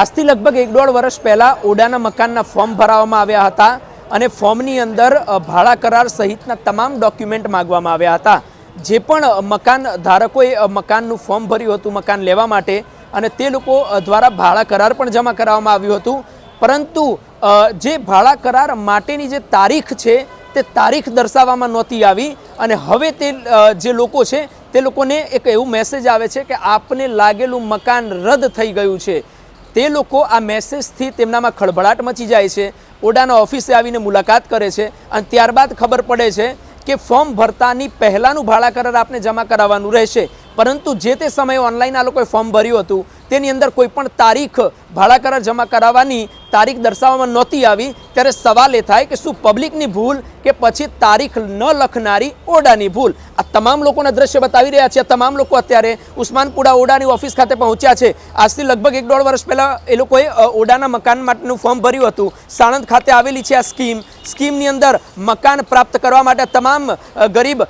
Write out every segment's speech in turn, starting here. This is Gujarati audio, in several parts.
આજથી લગભગ એક દોઢ વર્ષ પહેલાં ઓડાના મકાનના ફોર્મ ભરાવવામાં આવ્યા હતા અને ફોર્મની અંદર ભાડા કરાર સહિતના તમામ ડોક્યુમેન્ટ માગવામાં આવ્યા હતા. જે પણ મકાન ધારકોએ મકાનનું ફોર્મ ભર્યું હતું, મકાન લેવા માટે, અને તે લોકો દ્વારા ભાડા કરાર પણ જમા કરાવવામાં આવ્યું હતું. પરંતુ જે ભાડા કરાર માટેની જે તારીખ છે, તે તારીખ દર્શાવવામાં નહોતી આવી અને હવે તે જે લોકો છે, તે લોકોને એક એવું મેસેજ આવે છે કે આપને લાગેલું મકાન રદ થઈ ગયું છે. તે લોકો આ મેસેજથી તેમનામાં ખળભળાટ મચી જાય છે. ઓડાના ઓફિસે આવીને મુલાકાત કરે છે અને ત્યારબાદ ખબર પડે છે કે ફોર્મ ભરતાની પહેલાંનું ભાડા કરાર આપને જમા કરાવવાનું રહેશે. પરંતુ જે તે સમયે ઓનલાઈન આ લોકોએ ફોર્મ ભર્યું હતું, તેની અંદર કોઈ પણ તારીખ ભાડા કરાર જમા કરાવવાની તારીખ દર્શાવવામાં નહોતી આવી. ત્યારે સવાલ એ થાય કે શું પબ્લિકની ભૂલ કે પછી તારીખ ન લખનારી ઓડાની ભૂલ? તમામ લોકોના દ્રશ્ય બતાવી રહ્યા છે. તમામ લોકો અત્યારે ઉસ્માનપુરા ઓડાની ઓફિસ ખાતે પહોંચ્યા છે. આજથી લગભગ એક દોઢ વર્ષ પહેલાં એ લોકોએ ઓડાના મકાન માટેનું ફોર્મ ભર્યું હતું. સાણંદ ખાતે આવેલી છે આ સ્કીમ. સ્કીમની અંદર મકાન પ્રાપ્ત કરવા માટે તમામ ગરીબ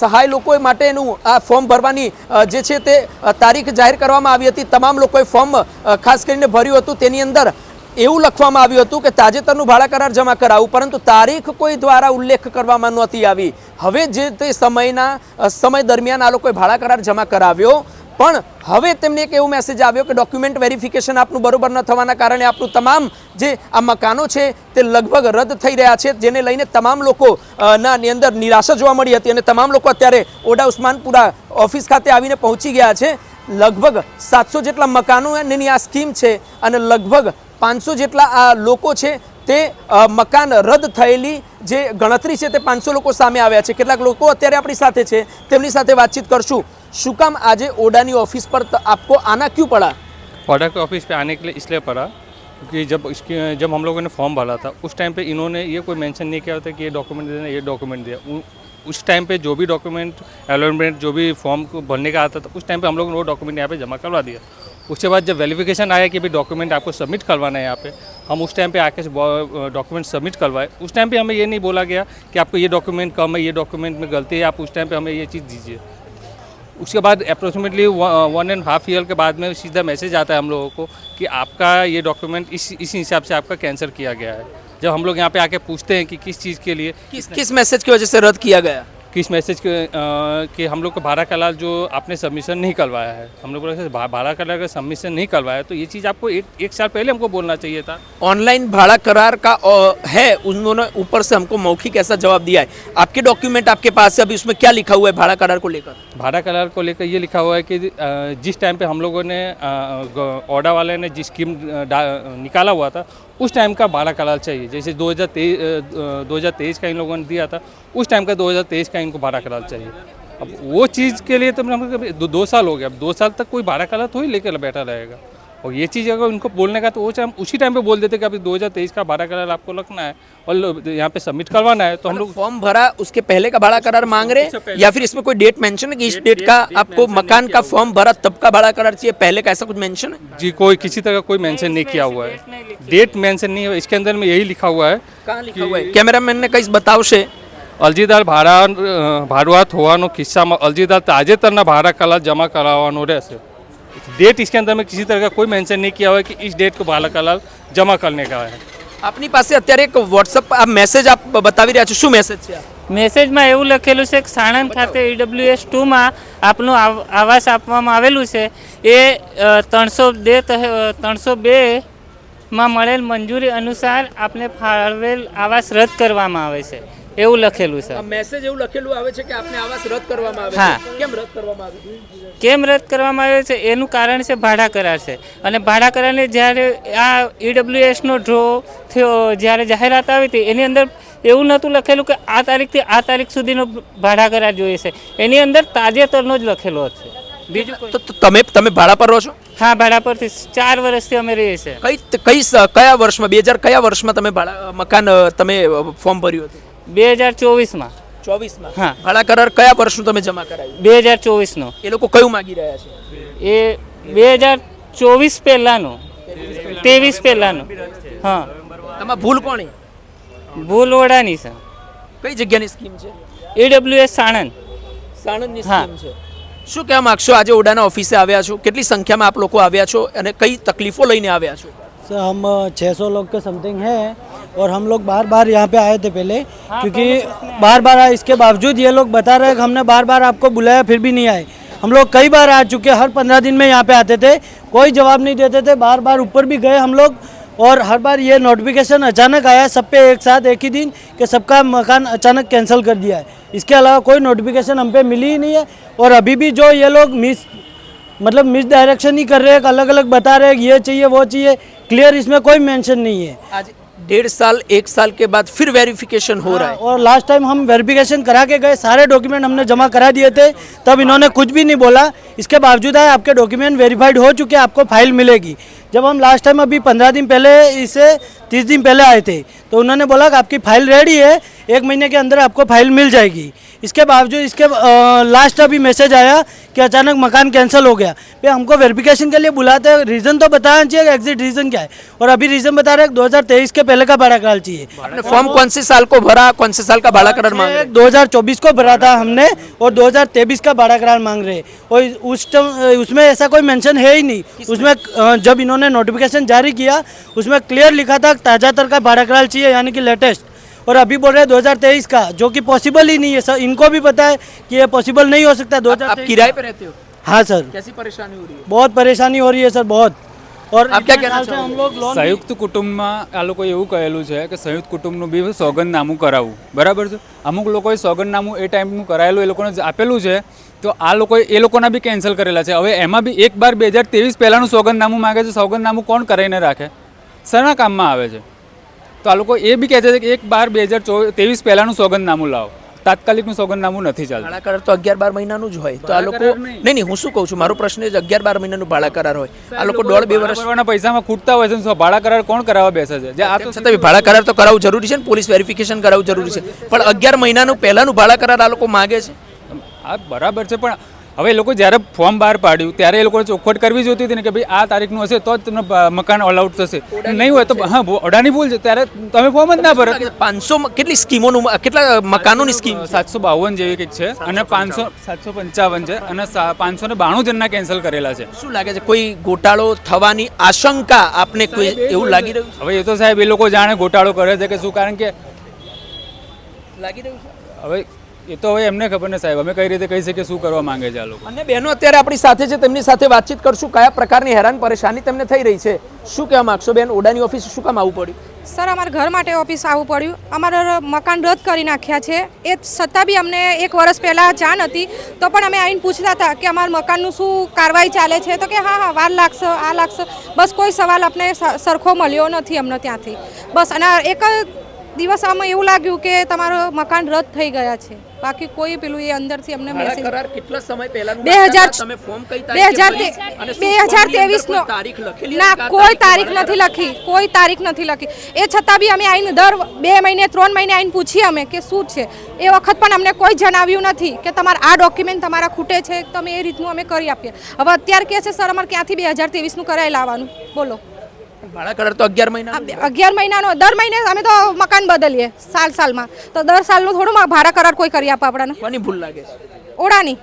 સહાય લોકો માટેનું આ ફોર્મ ભરવાની જે છે તે તારીખ જાહેર કરવામાં આવી હતી. તમામ લોકોએ ફોર્મ ખાસ કરીને ભર્યું હતું. તેની અંદર એવું લખવામાં આવ્યું હતું કે તાજેતરનું ભાડા કરાર જમા કરાવું, પરંતુ તારીખ કોઈ દ્વારા ઉલ્લેખ કરવામાં નહોતી આવી. હવે જે તે સમયના સમય દરમિયાન આ લોકોએ ભાડા કરાર જમા કરાવ્યો, પણ હવે તેમને એક એવો મેસેજ આવ્યો કે ડોક્યુમેન્ટ વેરિફિકેશન આપનું બરોબર ન થવાના કારણે આપનું તમામ જે આ મકાનો છે તે લગભગ રદ થઈ રહ્યા છે, જેને લઈને તમામ લોકો ના અંદર નિરાશા જોવા મળી હતી અને તમામ લોકો અત્યારે ઓડા ઉસ્માનપુરા ઓફિસ ખાતે આવીને પહોંચી ગયા છે. લગભગ સાતસો જેટલા મકાનોની આ સ્કીમ છે અને લગભગ પાંચસો જેટલા આ લોકો છે તે અ, મકાન રદ થયેલી જે ગણતરી છે તે પાંચસો લોકો સામે આવ્યા છે કેટલાક લોકો અત્યારે આપણી સાથે છે તેમની સાથે વાતચીત કરશું શું કામ આજે ઓડાની ઓફિસ પર ત- આપકો આના क्यों पड़ा ऑर्डर के ऑफिस पे आने के लिए इसलिए पड़ा क्योंकि जब इसके जब हम लोगों ने फॉर्म भरा था उस टाइम पे इन्होंने ये कोई मेंशन नहीं किया होता कि ये डॉक्यूमेंट देना ये डॉक्यूमेंट दिया उ- उस टाइम पे जो भी डॉक्यूमेंट अलॉटमेंट जो भी फॉर्म को भरने का आता था उस टाइम पे हम लोगों ने वो डॉक्यूमेंट यहाँ पे जमा करवा दिया उसके बाद जब वेरिफिकेशन आया कि भाई डॉक्यूमेंट आपको सबमिट करवाना है यहाँ पे, हम उस टाइम पे आके डॉक्यूमेंट सबमिट करवाए। उस टाइम पे हमें ये नहीं बोला गया कि आपको ये डॉक्यूमेंट कम है, ये डॉक्यूमेंट में गलती है, आप उस टाइम पे हमें ये चीज़ दीजिए। उसके बाद approximately one and half year के बाद में सीधा मैसेज आता है हम लोगों को कि आपका ये डॉक्यूमेंट इस इस हिसाब से आपका कैंसिल किया गया है। जब हम लोग यहाँ पे आके पूछते हैं कि किस चीज़ के लिए किस किस मैसेज की वजह से रद्द किया गया? किस मैसेज के कि हम लोग को भाड़ा कलाल जो आपने सबमिशन नहीं करवाया है हम लोग भा- भाड़ा कलाल का सबमिशन नहीं करवाया तो ये चीज़ आपको एक एक साल पहले हमको बोलना चाहिए था। ऑनलाइन भाड़ा करार का है उन्होंने ऊपर से हमको मौखिक ऐसा जवाब दिया है। आपके डॉक्यूमेंट आपके पास है अभी उसमें क्या लिखा हुआ है भाड़ा करार को लेकर? भाड़ा करार को लेकर ये लिखा हुआ है कि जिस टाइम पे हम लोगों ने ऑर्डर वाले ने जिस स्कीम निकाला हुआ था उस टाइम का बारह कलाल चाहिए। जैसे दो हज़ार तेईस का इन लोगों ने दिया था उस टाइम का 2023 का इनको बारह कलाल चाहिए। अब वो चीज़ के लिए तो मतलब दो, दो साल हो गया। अब दो साल तक कोई बारह कलाल थोड़ी लेकर बैठा रहेगा। और ये चीज़ अगर उनको बोलने का तो वो चाहे उसी टाइम पे बोल देते कि अभी 2023 का भाड़ा करार आपको रखना है और यहाँ पे सबमिट करवाना है तो हम लोग फॉर्म भरा उसके पहले का भाड़ा करार मांग रहे हैं या फिर इसमें कोई डेट मेंशन है कि इस डेट का आपको मकान का फॉर्म भरा तब का भाड़ा करार चाहिए पहले का ऐसा कुछ मेंशन है जी कोई किसी तरह का कोई मेंशन नहीं किया हुआ है डेट मेंशन नहीं है इसके अंदर में यही लिखा हुआ है कहाँ लिखा हुआ है कैमरामैन ने कई बताव છે અરજીદાર ભાડા ભાડુઆત હોવાનો કિસ્સામાં અરજીદાર તાજેતરના ભાડા કલાક જમા કરાવવાનો રહેશે डेट इसके अंदर में किसी तरह का कोई मेंशन नहीं किया हुआ है कि इस डेट को भाड़ा कलाल जमा करने का है આપની પાસે અત્યારે એક વોટ્સઅપ આ મેસેજ આપ બતાવી રહ્યા છો શું મેસેજ છે આ? મેસેજમાં એવું લખેલું છે કે સાણંદ ખાતે ઈડબ્લ્યુએસ ટુમાં આપનું આવ- આવાસ આપવામાં આવેલું છે એ ત્રણસો બે ત્રણસો બેમાં મળેલ મંજૂરી અનુસાર આપને ફાળવેલ આવાસ રદ કરવામાં આવે છે એવું લખેલું છે. મેસેજ એવું લખેલું આવે છે કે આપને આવાસ રદ કરવામાં આવે છે. કેમ રદ કરવામાં આવે? છે કેમ રદ કરવામાં આવે છે? એનું કારણ છે ભાડા કરાર છે. અને ભાડા કરારને જ્યારે આ ઈડબ્લ્યુએસનો ડ્રો થયો જ્યારે જાહેરાત આવી હતી એની અંદર એવું નહોતું લખેલું કે આ તારીખથી આ તારીખ સુધીનો ભાડા કરાર જોઈએ છે. એની અંદર તાજેતરનો જ લખેલો છે. બીજું તો તો તમે તમે ભાડા પર રહો છો? હા ભાડા પરથી ચાર વર્ષથી અમે રહીએ છીએ. કઈ કઈ કયા વર્ષમાં બે હજાર કયા વર્ષમાં તમે ભાડા મકાન તમે ફોર્મ ભર્યું હતું? બે હજાર ચોવીસમાં. ચોવીસમાં? હા. ભાડા કરાર કયા વર્ષનું તમે જમા કરાવ્યું? બે હજાર ચોવીસનો. એ લોકો કયું માગી રહ્યા છે? એ બે હજાર ચોવીસ પહેલાંનો. ત્રેવીસ પહેલાંનો. હા. આમાં ભૂલ કોની? ભૂલ ઓડાની છે. કઈ જગ્યાની સ્કીમ છે? એડબ્લ્યુએસ સાણંદ. સાણંદની સ્કીમ છે. શું કહેવા માગશો? આજે ઓડાના ઓફિસે આવ્યા છો. કેટલી સંખ્યામાં આપ લોકો આવ્યા છો અને કઈ તકલીફો લઈને આવ્યા છો? સર હમ 600 લોગ કે સમથિંગ હે. और हम लोग बार बार यहाँ पे आए थे पहले हाँ, क्योंकि बार बार आए इसके बावजूद ये लोग बता रहे हैं कि हमने बार बार आपको बुलाया फिर भी नहीं आए। हम लोग कई बार आ चुके हर पंद्रह दिन में यहाँ पे आते थे कोई जवाब नहीं देते थे बार बार ऊपर भी गए हम लोग और हर बार ये नोटिफिकेशन अचानक आया सब पे एक साथ एक ही दिन कि सबका मकान अचानक कैंसिल कर दिया है। इसके अलावा कोई नोटिफिकेशन हम पे मिली ही नहीं है और अभी भी जो ये लोग मिस मतलब मिस डायरेक्शन ही कर रहे हैं अलग अलग बता रहे हैं ये चाहिए वो चाहिए क्लियर इसमें कोई मेंशन नहीं है। आज डेढ़ साल एक साल के बाद फिर वेरिफिकेशन हो रहा है। और लास्ट टाइम हम वेरिफिकेशन करा के गए सारे डॉक्यूमेंट हमने जमा करा दिए थे तब इन्होंने कुछ भी नहीं बोला। इसके बावजूद है आपके डॉक्यूमेंट वेरीफाइड हो चुके हैं आपको फ़ाइल मिलेगी। जब हम लास्ट टाइम अभी पंद्रह दिन पहले इसे तीस दिन पहले आए थे तो उन्होंने बोला कि आपकी फ़ाइल रेडी है एक महीने के अंदर आपको फ़ाइल मिल जाएगी। इसके बावजूद इसके लास्ट अभी मैसेज आया कि अचानक मकान कैंसिल हो गया। फिर हमको वेरिफिकेशन के लिए बुलाते हैं रीज़न तो बताना चाहिए एग्जिट रीज़न क्या है। और अभी रीज़न बता रहे हैं दो हज़ार तेईस के पहले का भाड़ा करार चाहिए। फॉर्म कौन से साल को भरा कौन से साल का भाड़ा करार मांग रहे हैं? 2024 को भरा था हमने और 2023 का भाड़ा करार मांग रहे हैं। और उस टाइम उसमें ऐसा कोई मैंशन है ही नहीं। उसमें जब इन्होंने नोटिफिकेशन जारी किया उसमें क्लियर लिखा था ताज़ा तर का भाड़ा करार चाहिए यानी कि लेटेस्ट और अभी बोल रहे हैं 2023 का जो कि पॉसिबल ही नहीं है सर इनको भी पता है कि ये पॉसिबल नहीं हो सकता आप, आप 2023 किराए पे रहते हो हाँ सर कैसी परेशानी हो रही है बहुत परेशानी हो रही है सर बहुत और आप क्या इतने कहना साल से हम लोग लोन સંયુક્ત કુટુંબમાં આ લોકોએ એવું કહેલું છે કે સંયુક્ત કુટુંબનું બી સોગંદનામું કરાવવું બરાબર છે અમુક લોકોએ સોગંદનામું એ ટાઈમનું કરાયેલું એ લોકોને આપેલું છે તો આ લોકો એ લોકોના બી કેન્સલ કરેલા છે. હવે એમાં બી એક બાર બે હજાર ત્રેવીસ પહેલાંનું સોગંદનામું માગે છે. સોગંદનામું કોણ કરાવીને રાખે? શેના કામમાં આવે છે? તો આ લોકો એ બી કહે છે કે એક બાર બે હજાર ત્રેવીસ પહેલાંનું સોગંદનામું લાવો. તાત્કાલિકનું સોગંદનામું નથી ચાલતું. ભાડા કરાર તો અગિયાર બાર મહિનાનું જ હોય. તો આ લોકો નહીં. નહીં હું શું કહું છું? મારો પ્રશ્ન એ જ અગિયાર બાર મહિનાનું ભાડા કરાર હોય આ લોકો દોઢ બે વર્ષના પૈસામાં ખૂટતા હોય છે. ભાડા કરાર કોણ કરાવવા બેસે છે? જે આ તો છતાં ભાડા કરાર તો કરાવવું જરૂરી છે ને? પોલીસ વેરિફિકેશન કરાવવું જરૂરી છે. પણ અગિયાર મહિનાનું પહેલાનું ભાડા કરાર આ લોકો માગે છે? આ બરાબર છે પણ હવે એ લોકો જ્યારે ફોર્મ બહાર પાડ્યું ત્યારે એ લોકોએ ચોખવટ કરવી જોઈતી હતી ને કે ભાઈ આ તારીખનું હશે તો જ તમને મકાન ઓલઆઉટ થશે. નહીં હોય તો હા ભૂ- અડાની ભૂલ છે ત્યારે તમે ફોર્મ જ ના ભરો. પાંચસો કેટલી સ્કીમોનું કેટલા મકાનોની સ્કીમ સાતસો બાવન જેવી કંઈક છે અને પાંચસો સાતસો પંચાવન છે અને પાંચસો ને બાણું જણના કેન્સલ કરેલા છે. શું લાગે છે કોઈ ગોટાળો થવાની આશંકા આપને કોઈ એવું લાગી રહ્યું હવે એ તો સાહેબ એ લોકો જાણે ગોટાળો કરે છે કે શું? કારણ કે લાગી રહ્યું છે? હવે એ તો હવે એમને ખબર ને સાહેબ. અમે કઈ રીતે કહી શકીએ શું કરવા માંગે છે આ લોકો? અને બહેનો અત્યારે આપણી સાથે છે તેમની સાથે વાતચીત કરશું કયા પ્રકારની હેરાન પરેશાની તેમને થઈ રહી છે. શું કહેવા માંગશો બેન? ઓડાની ઓફિસ શું કામ આવવું પડ્યું? સર અમારા ઘર માટે ઓફિસ આવવું પડ્યું. અમારા મકાન રદ કરી નાખ્યા છે. એ છતાં બી અમને એક વર્ષ પહેલાં જાણ હતી. તો પણ અમે આવીને પૂછતા હતા કે અમારા મકાનનું શું કાર્યવાહી ચાલે છે. તો કે હા હા વાર લાગશે આ લાગશે. બસ કોઈ સવાલ આપણે સરખો મળ્યો નથી અમને ત્યાંથી. બસ અને એક જ દિવસ અમે એવું લાગ્યું કે તમારું મકાન રદ થઈ ગયા છે. બાકી કોઈ પેલું એ અંદરથી અમને મેસેજ કરાર કેટલા સમય પહેલા બે હજાર તમે ફોર્મ કઈ બે તારીખે હજાર ભર્યું? અને શું બે ફોર્મની હજાર અંદર ત્રેવીસ કોઈ નો તારીખ લખેલી ના કે કોઈ તારીખ નથી લખી કોઈ તારીખ નથી લખી. એ છતાં બી અમે આવીને દર બે મહિને ત્રણ મહિને આવીને પૂછીએ અમે કે શું છે. એ વખત પણ અમને કોઈ જણાવ્યું નથી કે તમારા આ ડોક્યુમેન્ટ તમારા ખૂટે છે તમે એ રીતનું અમે કરી આપીએ. હવે અત્યારે કહે છે સર અમારે ક્યાંથી બે હજાર ત્રેવીસનું કરાવી લાવવાનું? બોલો. ભાડા કરાર તો અગિયાર મહિના અગિયાર મહિનાનો દર મહિને અમે તો મકાન બદલીએ સાલ સાલમાં. તો દર સાલનું થોડું ભાડા કરાર કોઈ કરી આપે આપણને. કોની ભૂલ લાગે છે? ઓળાની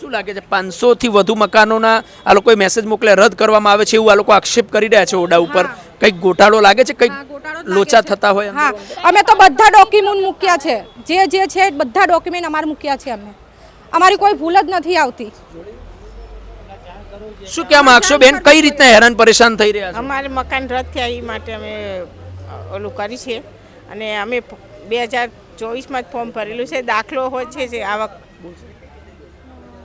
શું લાગે છે પાંચસોથી વધુ મકાનોના આ લોકોએ મેસેજ મોકલે રદ કરવામાં આવે છે એવું આ લોકો આક્ષેપ કરી રહ્યા છે ઓડા ઉપર? કંઈક ગોટાળો લાગે છે? કંઈક લોચા થતા હોય હા. અમે તો બધા ડોક્યુમેન્ટ મૂક્યા છે. જે જે છે બધા ડોક્યુમેન્ટ અમારે મૂક્યા છે અમે અમારી કોઈ ભૂલ જ નથી આવતી. શું કહેવા માંગશો બેન? કઈ રીતના હેરાન પરેશાન થઈ રહ્યા છે? અમારે મકાન રદ થયા એ માટે અમે ઓલું કરી છે. અને અમે બે હજાર ચોવીસમાં જ ફોર્મ ભરેલું છે. દાખલો હોય છે જે આવક.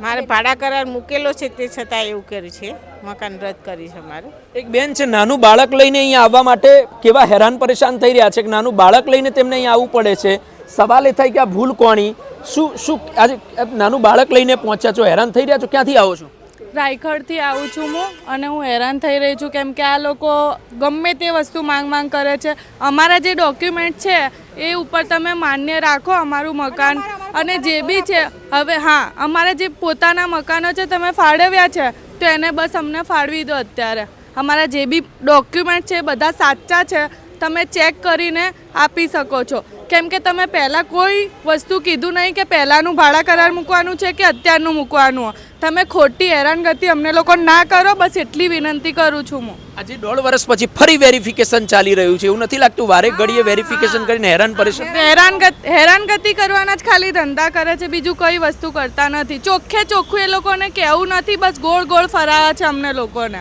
મારે ભાડા કરાર મૂકેલો છે તે છતાં એવું કર્યું છે. મકાન રદ કરી છે મારે એક બેન છે નાનું બાળક લઈને અહીંયા આવવા માટે કેવા હેરાન પરેશાન થઈ રહ્યા છે કે નાનું બાળક લઈને તેમને અહીંયા આવવું પડે છે? સવાલ એ થાય કે આ ભૂલ કોણી શું શું આજે નાનું બાળક લઈને પહોંચ્યા છો હેરાન થઈ રહ્યા છો? ક્યાંથી આવો છો? રાયગઢથી આવું છું હું અને હું હેરાન થઈ રહી છું કેમ કે આ લોકો ગમે તે વસ્તુ માંગ માંગ કરે છે. અમારા જે ડોક્યુમેન્ટ છે એ ઉપર તમે માન્ય રાખો અમારું મકાન. અને જે બી છે, હવે હા, અમારા જે પોતાના મકાનો છે તમે ફાળવ્યા છે, તો એને બસ અમને ફાળવી દો અત્યારે. અમારા જે બી ડોક્યુમેન્ટ છે બધા સાચા છે. તમે ચેક કરીને આપી શકો છો. કેમ કે તમે પહેલાં કોઈ વસ્તુ કીધું નહીં કે પહેલાંનું ભાડા કરાર મૂકવાનું છે કે અત્યારનું મૂકવાનું. તમે ખોટી હેરાનગતિ અમને લોકો ના કરો બસ એટલી વિનંતી કરું છું હું. આજે દોઢ વર્ષ પછી ફરી વેરિફિકેશન ચાલી રહ્યું છે. એવું નથી લાગતું વારે ઘડીએ વેરિફિકેશન કરીને હેરાન પરેશાન હેરાનગત હેરાનગતિ કરવાના જ ખાલી ધંધા કરે છે બીજું કઈ વસ્તુ કરતા નથી. ચોખ્ખે ચોખ્ખું એ લોકોને કહેવું નથી બસ ગોળ ગોળ ફરાવા છે અમને લોકોને.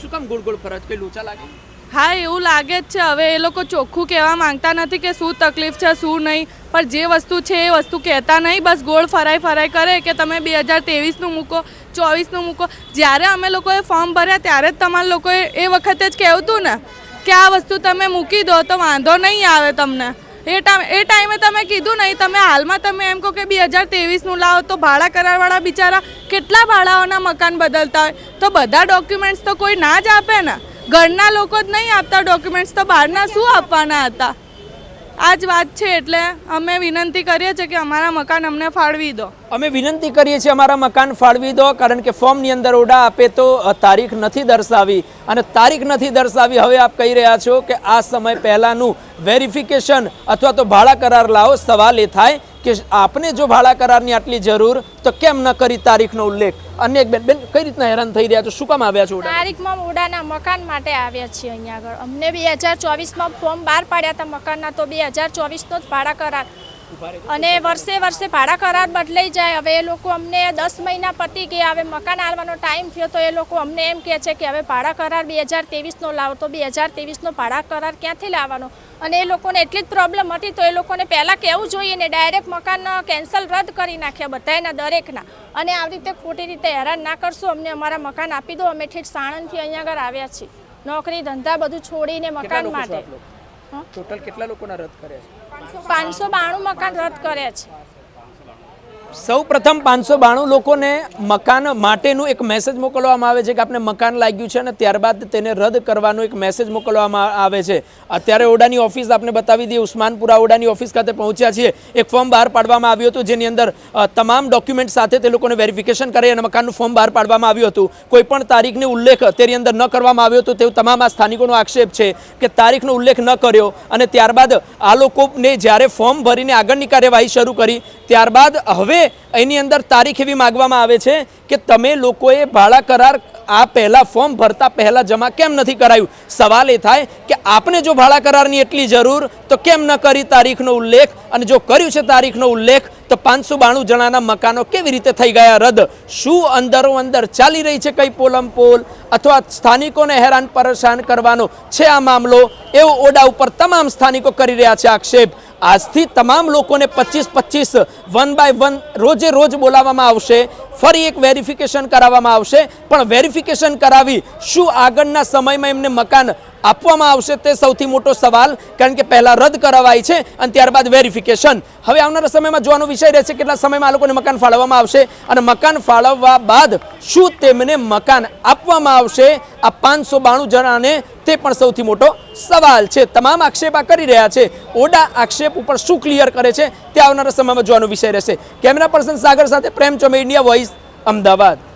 શું કામ ગોળ ગોળ ફરજ કે લોચા લાગે? હા, એવું લાગે જ છે. હવે એ લોકો ચોખ્ખું કહેવા માંગતા નથી કે શું તકલીફ છે, શું નહીં. પણ જે વસ્તુ છે, એ વસ્તુ કહેતા નહીં. બસ ગોળ ફરાઈ ફરાઈ કરે કે તમે બે હજાર ત્રેવીસનું મૂકો, ચોવીસનું મૂકો. જ્યારે અમે લોકોએ ફોર્મ ભર્યા, ત્યારે જ તમારા લોકોએ એ વખતે જ કહેવું હતું ને કે આ વસ્તુ તમે મૂકી દો, તો વાંધો નહીં આવે તમને. એ ટાઈમ એ ટાઈમે તમે કીધું નહીં. તમે હાલમાં તમે એમ કહો કે બે હજાર ત્રેવીસનું લાવો, તો ભાડા કરારવાળા બિચારા કેટલા ભાડાઓના મકાન બદલતા હોય? તો બધા ડોક્યુમેન્ટ્સ તો કોઈ ના જ આપે ને. ઘરના લોકો જ નહીં આપતા ડોક્યુમેન્ટ્સ તો બહારના શું આપવાના હતા? આ જ વાત છે એટલે અમે વિનંતી કરીએ છીએ કે અમારા મકાન અમને ફાળવી દો. અમે વિનંતી કરીએ છીએ અમારા મકાન ફાળવી દો, કારણ કે ફોર્મની અંદર ઓડા આપે તો તારીખ નથી દર્શાવી. અને તારીખ નથી દર્શાવી, હવે આપ કહી રહ્યા છો કે આ સમય પહેલાંનું વેરિફિકેશન અથવા તો ભાડા કરાર લાવો, સવાલ એ થાય કે આપને જો ભાડા કરારની આટલી જરૂર, તો કેમ ન કરી તારીખનો ઉલ્લેખ? અન્ય બેન બેન, કઈ રીતના હેરાન થઈ રહ્યા છો? શું કામ આવ્યા છો તારીખમાં ઓડાના મકાન માટે આવ્યા છીએ અહીંયા આગળ. અમને બે હજાર ચોવીસમાં ફોર્મ બહાર પાડ્યા હતા મકાનના, તો બે હજાર ચોવીસનો જ ભાડા કરાર અને વર્ષે વર્ષે ભાડા કરાર બદલાઈ જાય. હવે એ લોકો અમને દસ મહિના પતી ગયા. હવે મકાન આવવાનો ટાઈમ થયો તો એ લોકો અમને એમ કહે છે કે હવે ભાડા કરાર બે હજાર તેવીસનો લાવો. તો બે હજાર તેવીસનો ભાડા કરાર ક્યાંથી લાવવાનો? અને એ લોકોને એટલી જ પ્રોબ્લેમ હતી તો એ લોકોને પહેલાં કહેવું જોઈએ ને? ડાયરેક્ટ મકાન કેન્સલ રદ કરી નાખ્યા બધાના દરેકના. અને આવી રીતે ખોટી રીતે હેરાન ના કરશો. અમને અમારા મકાન આપી દો. અમે ઠીક સાણંદથી અહીંયા આગળ આવ્યા છીએ. નોકરી ધંધા બધું છોડીને મકાન માટે. ટોટલ કેટલા લોકોના રદ કર્યા છે? પાંચસો બાણું મકાન રદ કર્યા છે. સૌ પ્રથમ પાંચસો બાણું લોકોને મકાન માટેનું એક મેસેજ મોકલવામાં આવે છે કે આપણે મકાન લાગ્યું છે અને ત્યારબાદ તેને રદ કરવાનો એક મેસેજ મોકલવામાં આવે છે. અત્યારે ઓડાની ઓફિસ આપણે બતાવી દઈએ, ઉસ્માનપુરા ઓડાની ઓફિસ ખાતે પહોંચ્યા છીએ. એક ફોર્મ બહાર પાડવામાં આવ્યું હતું, જેની અંદર તમામ ડોક્યુમેન્ટ સાથે તે લોકોને વેરિફિકેશન કરી અને મકાનનું ફોર્મ બહાર પાડવામાં આવ્યું હતું. કોઈ પણ તારીખનો ઉલ્લેખ તેની અંદર ન કરવામાં આવ્યો હતો, તેવું તમામ આ સ્થાનિકોનો આક્ષેપ છે કે તારીખનો ઉલ્લેખ ન કર્યો અને ત્યારબાદ આ લોકોને જ્યારે ફોર્મ ભરીને આગળની કાર્યવાહી શરૂ કરી, ત્યારબાદ હવે એની અંદર તારીખ એવી માગવામાં આવે છે કે તમે લોકોએ ભાડા કરાર આ પહેલા ફોર્મ ભરતા પહેલા જમા કેમ નથી કરાયું? સવાલ એ થાય કે આપને જો ભાડા કરારની એટલી જરૂર, તો કેમ ન કરી તારીખનો ઉલ્લેખ? અને જો કર્યું છે તારીખનો ઉલ્લેખ, તો પાંચસો બાણું જણાના મકાનો કેવી રીતે થઈ ગયા રદ? શું અંદરો અંદર ચાલી રહી છે કઈ પોલમ પોલ? અથવા સ્થાનિકોને હેરાન પરેશાન કરવાનો છે આ મામલો? એવો ઓડા ઉપર તમામ સ્થાનિકો કરી રહ્યા છે આક્ષેપ. આજથી તમામ લોકોને પચીસ પચીસ, વન બાય વન રોજે રોજ બોલાવવામાં આવશે. ફરી એક વેરિફિકેશન કરાવવામાં આવશે. પણ વેરિફિકેશન કરાવી શું આગળના સમયમાં એમને મકાન આપવામાં આવશે તે સૌથી મોટો સવાલ, કારણ કે પહેલાં રદ કરાવાય છે અને ત્યારબાદ વેરિફિકેશન. હવે આવનારા સમયમાં જોવાનો વિષય રહેશે કેટલા સમયમાં આ લોકોને મકાન ફાળવવામાં આવશે અને મકાન ફાળવવા બાદ શું તેમને મકાન આપવામાં આવશે? આ પાંચસો બાણું જણાને તે પણ સૌથી મોટો સવાલ છે. તમામ આક્ષેપ કરી રહ્યા છે. ઓડા આક્ષેપ ઉપર શું ક્લિયર કરે છે તે આવનારા સમયમાં જોવાનો વિષય રહેશે. કેમેરા પર્સન સાગર સાથે પ્રેમ ચોમે ઇન્ડિયા, વોઇસ અમદાવાદ.